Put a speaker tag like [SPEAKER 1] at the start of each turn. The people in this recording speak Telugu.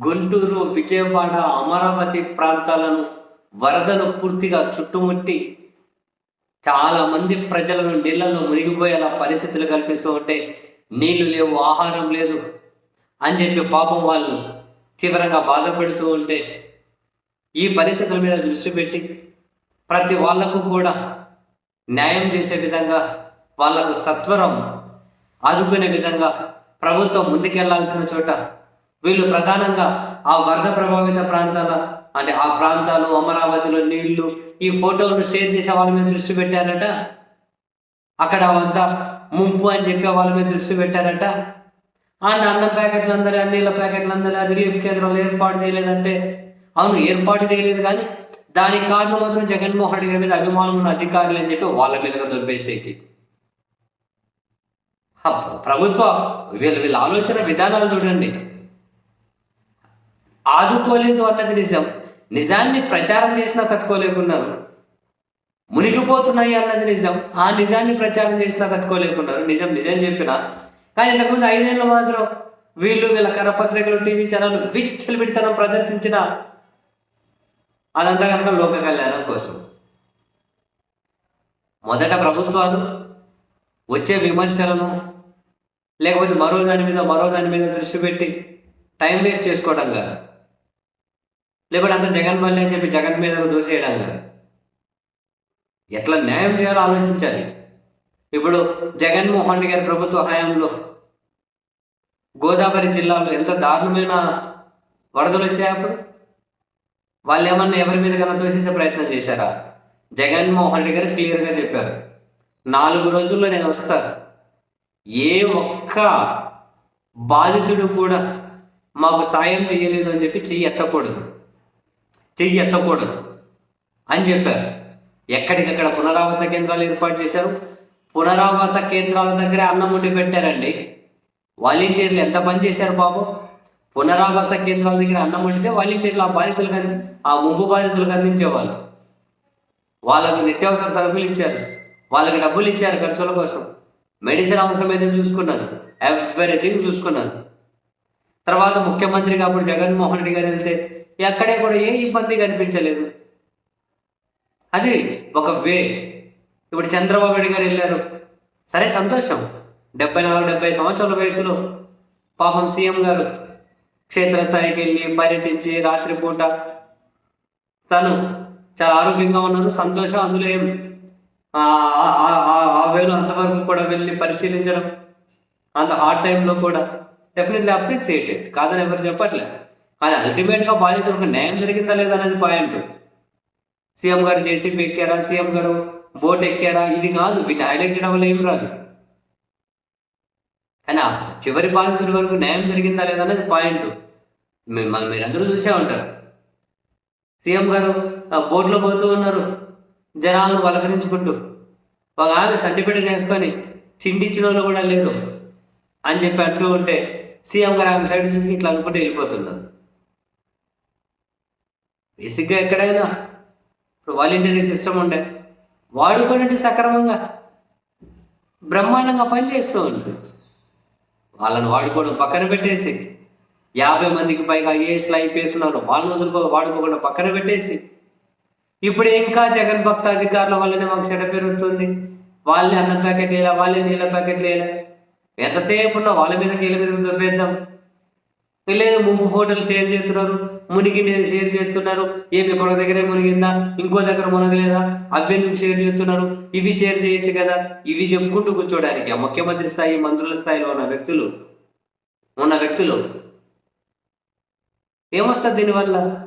[SPEAKER 1] గుంటూరు విజయవాడ అమరావతి ప్రాంతాలను వరదలు పూర్తిగా చుట్టుముట్టి చాలా మంది ప్రజలను నీళ్ళలో మునిగిపోయేలా పరిస్థితులు కల్పిస్తూ ఉంటే నీళ్ళు లేవు ఆహారం లేదు అని చెప్పి పాపం వాళ్ళు తీవ్రంగా బాధపడుతూ ఉంటే ఈ పరిస్థితుల మీద దృష్టి పెట్టి ప్రతి వాళ్ళకు కూడా న్యాయం చేసే విధంగా వాళ్ళకు సత్వరం ఆదుకునే విధంగా ప్రభుత్వం ముందుకెళ్ళాల్సిన చోట వీళ్ళు ప్రధానంగా ఆ వరద ప్రభావిత ప్రాంతాల అంటే ఆ ప్రాంతాలు అమరావతిలో నీళ్ళు ఈ ఫోటోలను షేర్ చేసే వాళ్ళ మీద దృష్టి పెట్టారట. అక్కడ వద్ద ముంపు అని చెప్పే వాళ్ళ మీద దృష్టి పెట్టారట. అండ్ అన్నం ప్యాకెట్లు అందరూ నీళ్ళ ప్యాకెట్లు అందరూ రిలీఫ్ కేంద్రాలు ఏర్పాటు చేయలేదంటే అవును ఏర్పాటు చేయలేదు కానీ దానికి కారణం మాత్రం జగన్మోహన్ రెడ్డి మీద అభిమానం ఉన్న అధికారులు అని చెప్పి వాళ్ళ మీదగా దొబ్బేసేకి. ప్రభుత్వ వీళ్ళ వీళ్ళ ఆలోచన విధానాలు చూడండి. ఆదుకోలేదు అన్నది నిజం. నిజాన్ని ప్రచారం చేసినా తట్టుకోలేకున్నారు. మునిగిపోతున్నాయి అన్నది నిజం. ఆ నిజాన్ని ప్రచారం చేసినా తట్టుకోలేకున్నారు. నిజం నిజం చెప్పిన. కానీ ఇంతకుముందు ఐదేళ్ళు మాత్రం వీళ్ళు వీళ్ళ కరపత్రికలు టీవీ ఛానల్ విచ్చలు విడితనం ప్రదర్శించిన అదంతా కనుక లోక కళ్యాణం కోసం. మొదట ప్రభుత్వాలు వచ్చే విమర్శలను లేకపోతే మరో దాని మీద మరో దాని మీద దృష్టి పెట్టి టైం వేస్ట్ చేసుకోవడం కాదు. లేకపోతే అంత జగన్ వల్లే అని చెప్పి జగన్ మీద దోసేయడం కాదు. ఎట్లా న్యాయం చేయాలో ఆలోచించాలి. ఇప్పుడు జగన్మోహన్ రెడ్డి గారి ప్రభుత్వ హయాంలో గోదావరి జిల్లాలో ఎంత దారుణమైన వరదలు వచ్చాయి అప్పుడు? వాళ్ళు ఏమన్నా ఎవరి మీద కన్నా తోసేసే ప్రయత్నం చేశారా? జగన్మోహన్ రెడ్డి గారు క్లియర్గా చెప్పారు. నాలుగు రోజుల్లో నేను వస్తాను ఏ ఒక్క బాధితుడు కూడా మాకు సాయం చేయలేదు అని చెప్పి చెయ్యి ఎత్తకూడదు. చెయ్యి ఎత్తకూడదు అని చెప్పారు. ఎక్కడికక్కడ పునరావాస కేంద్రాలు ఏర్పాటు చేశారు. పునరావాస కేంద్రాల దగ్గర అన్నం వండి పెట్టారండి. వాలంటీర్లు ఎంత పని చేశారు పాపం. పునరావాస కేంద్రాల దగ్గర అన్నం వండితే వాలంటీర్లు ఆ బాధితులు కానీ ఆ ముంపు బాధితులకు అందించేవాళ్ళు. వాళ్ళకు నిత్యావసర సరుకులు ఇచ్చారు. వాళ్ళకి డబ్బులు ఇచ్చారు ఖర్చుల కోసం. మెడిసిన్ అవసరం అయితే చూసుకున్నారు. ఎవ్రీథింగ్ చూసుకున్నారు. తర్వాత ముఖ్యమంత్రిగా అప్పుడు జగన్మోహన్ రెడ్డి గారు వెళ్తే ఎక్కడే కూడా ఏ ఇబ్బంది కనిపించలేదు. అది ఒక వే. ఇప్పుడు చంద్రబాబు నాయుడు గారు వెళ్ళారు. సరే సంతోషం. డెబ్బై నాలుగు డెబ్బై సంవత్సరాల వయసులో పాపం సీఎం గారు క్షేత్రస్థాయికి వెళ్ళి పర్యటించి రాత్రిపూట తను చాలా ఆరోగ్యంగా ఉన్నారు సంతోషం అందులో ఏం? ఆ ఆ- అంతవరకు కూడా వెళ్ళి పరిశీలించడం అంత హార్డ్ టైంలో కూడా. డెఫినెట్లీ అప్రిసియేటెడ్ కాదని ఎవరు చెప్పట్లే. కానీ అల్టిమేట్గా బాధితులకు న్యాయం జరిగిందా లేదా అనేది పాయింట్ సీఎం గారు జేసీబీ ఎక్కారా? సీఎం గారు బోట్ ఎక్కారా? ఇది కాదు వీటిని హైలైట్ చేయడం వల్ల ఏం రాదు. కానీ చివరి బాధితుడి వరకు న్యాయం జరిగిందా లేదా అనేది పాయింట్ మీరందరూ చూసే ఉంటారు. సీఎం గారు ఆ బోట్లో పోతూ ఉన్నారు. జనాలను వలకరించుకుంటూ ఒక ఆమె సంటిపెట్టి వేసుకొని తిండిచ్చిన వాళ్ళు కూడా లేదు అని చెప్పి అంటూ ఉంటే సీఎం గారు ఆమె సైడ్ చూసి ఇట్లా అనుకుంటూ వెళ్ళిపోతున్నారు. బేసిక్గా ఎక్కడైనా ఇప్పుడు వాలంటీరీ సిస్టమ్ ఉండే వాడుకున్నట్టు సక్రమంగా బ్రహ్మాండంగా పనిచేస్తూ ఉంటుంది వాళ్ళని వాడుకోవడం పక్కన పెట్టేసి యాభై మందికి పైగా ఏఎస్లు ఐపీఎస్ ఉన్నారు వాళ్ళని వదులుకో వాడుకోకుండా పక్కన పెట్టేసి ఇప్పుడు ఇంకా జగన్ భక్త అధికారుల వల్లనే మాకు చెడ పెరుగుతుంది. వాళ్ళే అన్నం ప్యాకెట్ వేయాలి వాళ్ళే నీళ్ళ ప్యాకెట్ వేయాలి? ఎంతసేపు ఉన్నా వాళ్ళ మీద నీళ్ళ మీద దొబ్బేద్దాం లేదు ముంపు ఫోటోలు షేర్ చేస్తున్నారు మునిగిండేది షేర్ చేస్తున్నారు. ఏమి ఒక దగ్గరే మునిగిందా? ఇంకో దగ్గర మునగలేదా? అవెందుకు షేర్ చేస్తున్నారు? ఇవి షేర్ చేయొచ్చు కదా? ఇవి చెప్పుకుంటూ కూర్చోడానికి ఆ ముఖ్యమంత్రి స్థాయి మంత్రుల స్థాయిలో ఉన్న వ్యక్తులు ఉన్న వ్యక్తులు. ఏమొస్తుంది దీనివల్ల?